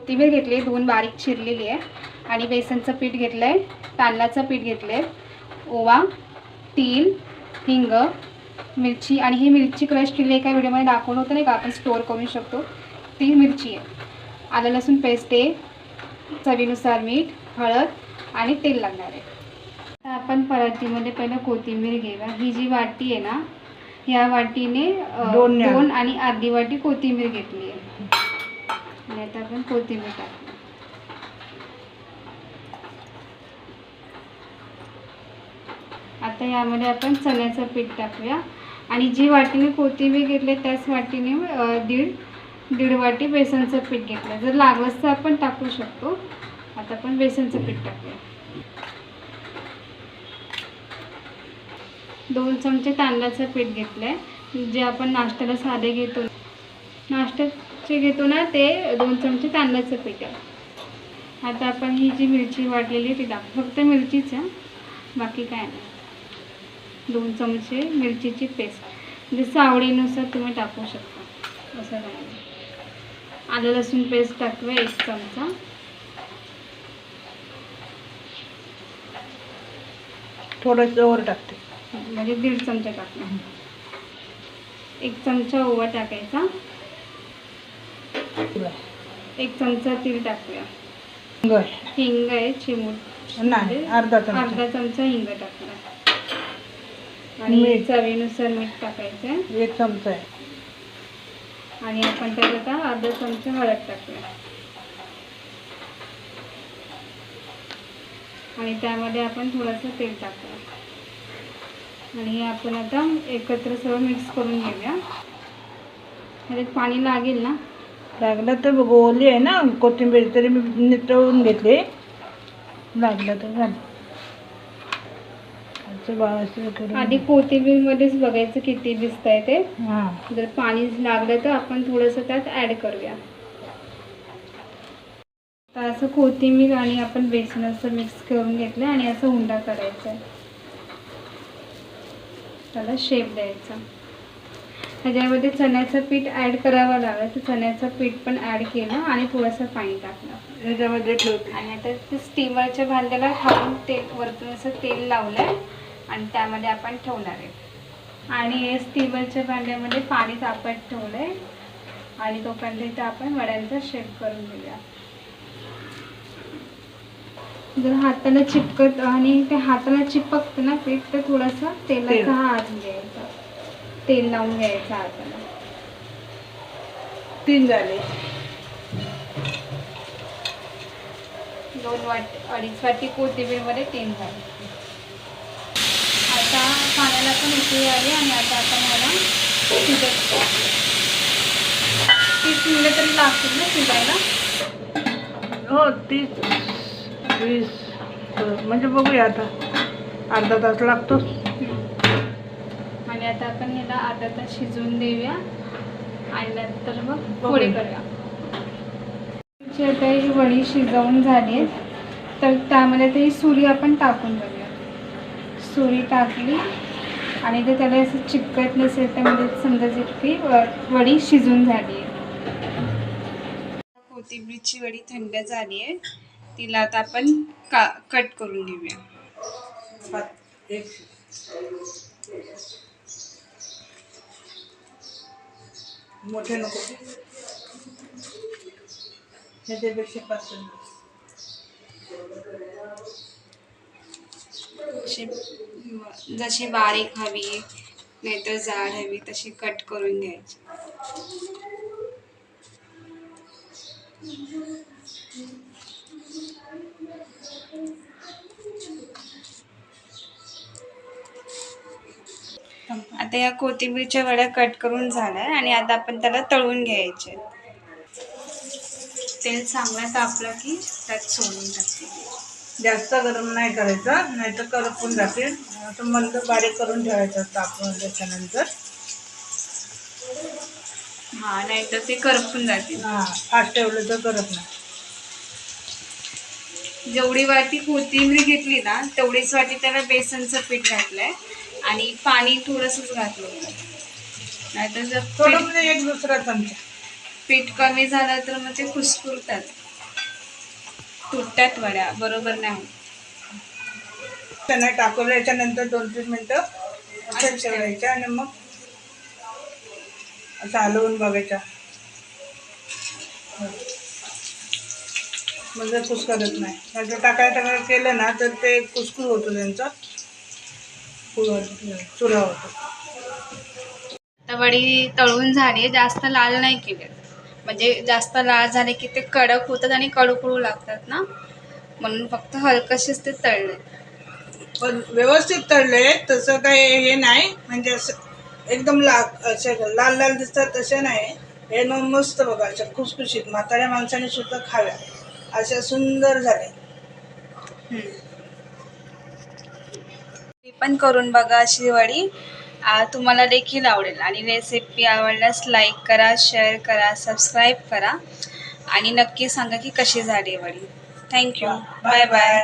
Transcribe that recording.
कोथिंबीर घेतली आहे दोन बारीक चिरलेली आहे. आणि बेसनचं पीठ घेतलं आहे तांदळाचं पीठ घेतलं आहे ओवा तीळ हिंग मिरची. आणि ही मिरची क्रश केली एका व्हिडिओमध्ये दाखवलं होतं नाही का? आपण स्टोअर करू शकतो. ती मिरची आहे. आलं लसूण पेस्ट आहे. चवीनुसार मीठ हळद आणि तेल लागणार आहे. आता आपण परातीमध्ये पहिलं कोथिंबीर घेऊया. ही जी वाटी आहे ना ह्या वाटीने. दोन आणि अर्धी वाटी कोथिंबीर घेतली आहे. पाण्यात आपण कोथिंबीर टाकू आता यामध्ये आपण चण्याचं पीठ टाकूया. आणि जी वाटीने कोथिंबीर घेतली त्याच वाटीने दीड दीड वाटी बेसनचं पीठ घेतलं. जर लागलंच तर आपण टाकू शकतो. आता आपण बेसनचं पीठ टाकूया. दोन चमचे तांदळाचं पीठ घेतलं आहे जे आपण नाश्त्याला साधे घेतो. नाश्त्याचे घेतो ना ते दोन चमचे तांदळाचं पीठ. आहे आता आपण ही जी मिरची वाटलेली ती टाक फक्त मिरचीच आहे बाकी काय नाही. दोन चमचे मिरचीची पेस्ट. जसं आवडीनुसार तुम्ही टाकू शकता. असं काय आलं लसूण पेस्ट टाकूया एक चमचा. थोडंसं वर टाकते. म्हणजे दीड चमचा टाकला एक चमचा ओवा टाकायचा. एक चमचा तीळ टाकूया. बर हिंग आहे चिमूट. नाही अर्धा चमचा. अर्धा चमचा हिंग टाकला आणि. चवीनुसार मीठ टाकायचं एक चमचा आहे. आणि आपण त्याच्यात आता अर्धा चमचा हळद टाकूया. आणि त्यामध्ये आपण थोडंसं तेल टाकूया. आणि हे आपण आता एकत्र सगळं मिक्स करून घेऊया. पाणी लागेल ना? लागलं तर बघ, ओली आहे ना कोथिंबीर तरी मी नितळून घेतली. लागलं तर झालं आधी कोथिंबीरमध्येच बघायचं किती दिसतंय ते. हां. जर पाणी लागलं तर आपण थोडंसं त्यात ॲड करूया. तर असं कोथिंबीर आणि आपण बेसन असं मिक्स करून घेतलं आणि असं हुंडा करायचा आहे त्याला शेप द्यायचा. ह्याच्यामध्ये चण्याचं पीठ ॲड करावं लागलं तर चण्याचं पीठ पण ॲड केलं आणि थोडंसं पाणी टाकलं. याच्यामध्ये ठेवते. आणि आता ते स्टीमरच्या भांड्याला खालून तेल वरतून असं तेल लावलं आहे आणि त्यामध्ये आपण ठेवणार आहे. आणि हे स्टीमरच्या भांड्यामध्ये पाणी तापत ठेवलं आहे आणि तोपर्यंत इथं आपण वड्यांचा शेप करून घेऊया. जर हाताला चिपकत आणि ते हाताला चिपकतं ना पीठ तर थोडासा तेल. तेलाचा हात घ्यायचा. तेल लावून घ्यायचं हाताला तीन झाले. दोन वाट अडीच वाटी कोथिंबीरमध्ये तीन झाले. आता पाण्याला पण उकळी आली आणि आता आपण मला शिजत तीस मिनिटं तरी लागतील ना शिजायला? हो तीस वीस म्हणजे बघूया आता. अर्धा तास लागतो आता आपण ह्याला अर्धा तास शिजवून देऊया. आणि नंतर मग. पोळी करूया. आमची आता ही वडी शिजवून झाली तर त्यामध्ये ही सुरी आपण टाकून बघूया. सुरी टाकली. आणि ते त्याला असं चिपकत नसेल तर म्हणजे समजायचं की व- वडी शिजून झाली आहे. कोथिंबीरची वडी थंड झाली आहे. तिला आता आपण का कट करून घेऊया. मोठे नको. ह्याच्यापेक्षा पाच जशी बारीक हवी नाहीतर जाड हवी तशी कट करून घ्यायची. आता या कोथिंबीरच्या वड्या कट करून झाल्या आणि आता आपण त्याला तळून घ्यायचे. तेल चांगला तापलं की त्यात सोडून टाकते. जास्त गरम नाही करायचं नाही तर करपून जातील. असं मंद बारीक करून ठेवायचं तापवून त्याच्यानंतर. हा नाहीतर ते करपून जातील. हां फास्ट ठेवलं तर करत नाही. जेवढी वाटी कोथिंबीर घेतली ना तेवढीच वाटी त्याला बेसनचं पीठ घातलंय. आणि पाणी थोडंसंच घातलं होतं. नाहीतर जर थोडं पीठ म्हणजे एक दुसरा चमचा पीठ कमी झालं तर मग ते कुसकुरतात तुटत्यात वड्या बरोबर नाही त्यांना टाकवल्याच्या नंतर दोन तीन मिनटं असेच ठेवायच्या आणि मग असं हलवून बघायच्या म्हणजे कुसकरत नाही. नाहीतर टाकाय टाकाय केलं ना तर ते कुसकुर होतो त्यांचा. चुरा वडी तळून झाली जास्त लाल नाही केले. म्हणजे जास्त लाल झाले की ते कडक होतात आणि कडकडू लागतात ना? म्हणून फक्त हलकशीच ते तळले. पण व्यवस्थित तळले तसं काही हे नाही. म्हणजे असं एकदम ला असे लाल लाल दिसतात तसे नाही. हे न मस्त बघा अशा खुसखुशीत म्हाताऱ्या माणसाने सुद्धा खाव्या. अशा सुंदर झाल्या पण करून बघा अशी वडी. तुम्हाला देखील आवडेल. आणि रेसिपी आवडल्यास लाईक करा शेअर करा सबस्क्राईब करा. आणि नक्की सांगा की कशी झाली वडी. Thank you bye bye